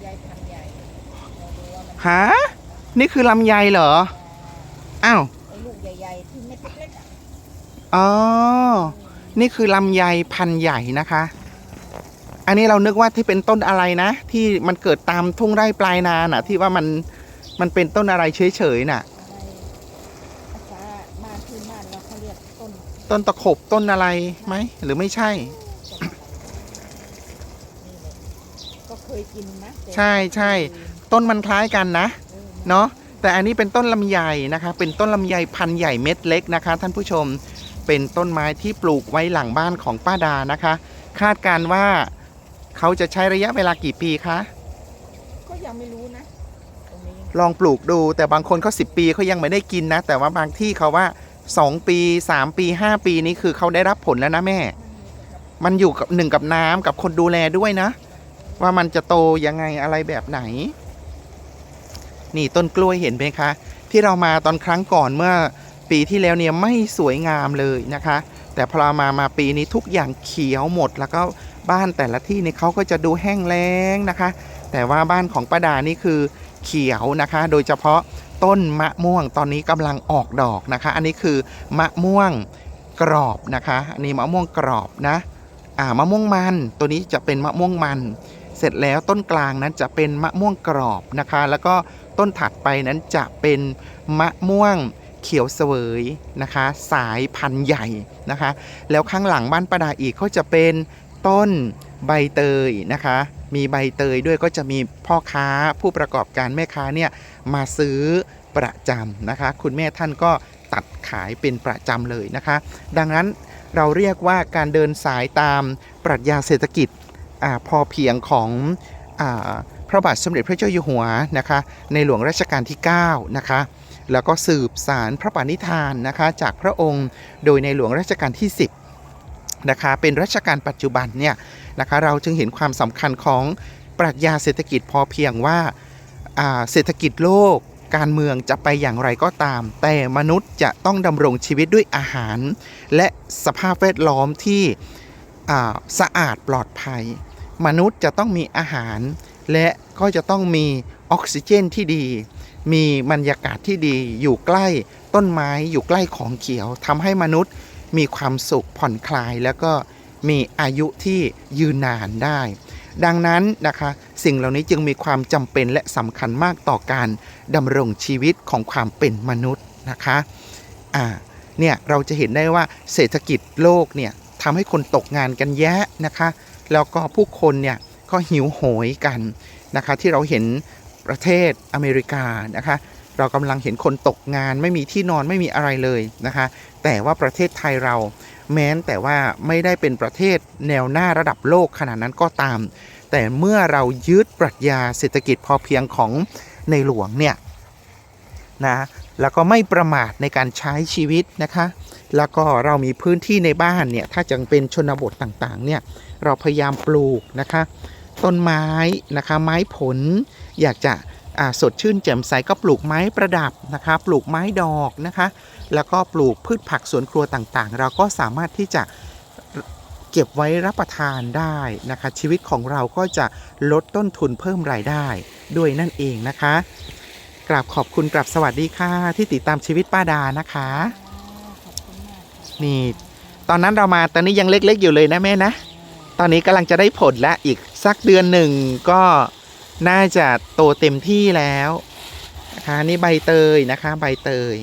ำไยพันธุ์ใหญ่เราดูว่ามันฮะนี่คือลำไยเหรอ อ้าว ไอ้ลูกใหญ่ๆที่เม็ดเล็กๆอะอ๋อ นี่คือลำไยพันธุ์ใหญ่นะคะ อันนี้เรานึกว่าที่เป็นต้นอะไรนะ ที่มันเกิดตามทุ่งไร่ปลายนาน่ะ ที่ว่ามันมันเป็นต้นอะไรเฉยๆน่ะ ในภาษาบ้านพื้นบ้านเราเขาเรียกต้นต้นตะขบต้นอะไรไหมหรือไม่ใช่ ต้นอะไรนี่เลยก็ เคยกินนะแต่ใช่ใช่ ต้นมันคล้ายกันนะ เออเนาะแต่อันนี้เป็นต้นลำไยนะคะ เป็นต้นลำไยพันธุ์ใหญ่เม็ดเล็กนะคะ ท่านผู้ชมเป็นต้นไม้ที่ปลูกไว้หลังบ้านของป้าดานะคะ คาดการณ์ว่าเขาจะใช้ระยะเวลากี่ปีคะก็ยังไม่รู้นะตรงนี้ลองปลูกดู แต่บางคนเขา10 ปีเขายังไม่ได้กินนะ แต่ว่าบางที่เขาว่า 2 ปี 3 ปี 5 ปีนี้คือเขาได้รับผลแล้วนะแม่ มันอยู่กับหนึ่งกับน้ำกับคนดูแลด้วยนะ ว่ามันจะโตยังไงอะไรแบบไหน นี่ต้นกล้วยเห็นไหมคะ ที่เรามาตอนครั้งก่อนเมื่อปีที่แล้วเนี่ยไม่สวยงามเลยนะคะ แต่พอเรามามาปีนี้ทุกอย่างเขียวหมดแล้วก็บ้านแต่ละที่เนี่ยเขาก็จะดูแห้งแล้งนะคะ แต่ว่าบ้านของป้าดานี่คือเขียวนะคะ โดยเฉพาะต้นมะม่วงตอนนี้กำลังออกดอกนะคะ อันนี้คือมะม่วงกรอบนะคะ อันนี้มะม่วงกรอบนะ อ่ามะม่วงมัน ตัวนี้จะเป็นมะม่วงมัน เสร็จแล้วต้นกลางนั้นจะเป็นมะม่วงกรอบนะคะ แล้วก็ต้นถัดไปนั้นจะเป็นมะม่วงเขียวเสวยนะคะ สายพันธุ์ใหญ่นะคะ แล้วข้างหลังบ้านประดาอีกก็จะเป็นต้นใบเตยนะคะ มีใบเตยด้วยก็จะมีพ่อค้าผู้ประกอบการแม่ค้าเนี่ยมาซื้อประจำนะคะ คุณแม่ท่านก็ตัดขายเป็นประจำเลยนะคะ ดังนั้นเราเรียกว่าการเดินสายตามปรัชญาเศรษฐกิจ อพอเพียงของอพระบาทสมเด็จพระเจ้าอยู่หัวนะคะ ในหลวงรัชกาลที่ 9 นะคะ แล้วก็สืบสารพระปณิธานนะคะจากพระองค์โดยในหลวงรัชกาลที่ 10 นะคะ เป็นรัชกาลปัจจุบันเนี่ยนะคะ เราจึงเห็นความสำคัญของปรัชญาเศรษฐกิจพอเพียงว่าเศรษฐกิจโลกการเมืองจะไปอย่างไรก็ตาม แต่มนุษย์จะต้องดำรงชีวิตด้วยอาหาร และสภาพแวดล้อมที่สะอาดปลอดภัย มนุษย์จะต้องมีอาหาร และก็จะต้องมีออกซิเจนที่ดี มีบรรยากาศที่ดี อยู่ใกล้ต้นไม้อยู่ใกล้ของเขียวทำให้มนุษย์มีความสุขผ่อนคลาย แล้วก็มีอายุที่ยืนนานได้ ดังนั้นนะคะสิ่งเหล่านี้จึงมีความจำเป็นและสำคัญมากต่อการดำรงชีวิตของความเป็นมนุษย์นะคะอ่าเนี่ยเราจะเห็นได้ว่าเศรษฐกิจโลกเนี่ย ทำให้คนตกงานกันแยะนะคะ แล้วก็ผู้คนเนี่ยก็หิวโหยกันนะคะ ที่เราเห็นประเทศอเมริกานะคะ เรากำลังเห็นคนตกงานไม่มีที่นอนไม่มีอะไรเลยนะคะ แต่ว่าประเทศไทยเราแม้นแต่ว่าไม่ได้เป็นประเทศแนวหน้าระดับโลกขนาดนั้นก็ตาม แต่เมื่อเรายึดปรัชญาเศรษฐกิจพอเพียงของในหลวงเนี่ยนะแล้วก็ไม่ประมาทในการใช้ชีวิตนะคะ แล้วก็เรามีพื้นที่ในบ้านเนี่ยถ้าจังเป็นชนบทต่างๆเนี่ยเราพยายามปลูกนะคะ ต้นไม้นะคะไม้ผล อยากจะสดชื่นแจ่มใสก็ปลูกไม้ประดับนะคะปลูกไม้ดอกนะคะแล้วก็ปลูกพืชผักสวนครัวต่างๆ เราก็สามารถที่จะเก็บไว้รับประทานได้นะคะ ชีวิตของเราก็จะลดต้นทุนเพิ่มรายได้ด้วยนั่นเองนะคะ กราบขอบคุณกราบสวัสดีค่ะ ที่ติดตามชีวิตป้าดานะคะ นี่ ตอนนั้นเรามาตอนนี้ยังเล็กๆอยู่เลยนะแม่นะ ตอนนี้กำลังจะได้ผลแล้วอีกสักเดือนหนึ่งก็น่าจะโตเต็มที่แล้วนะคะนี่ใบเตยนะคะใบเตย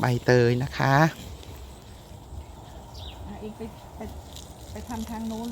ใบเตยนะคะอะอีกไปไปไปทำทางนู้น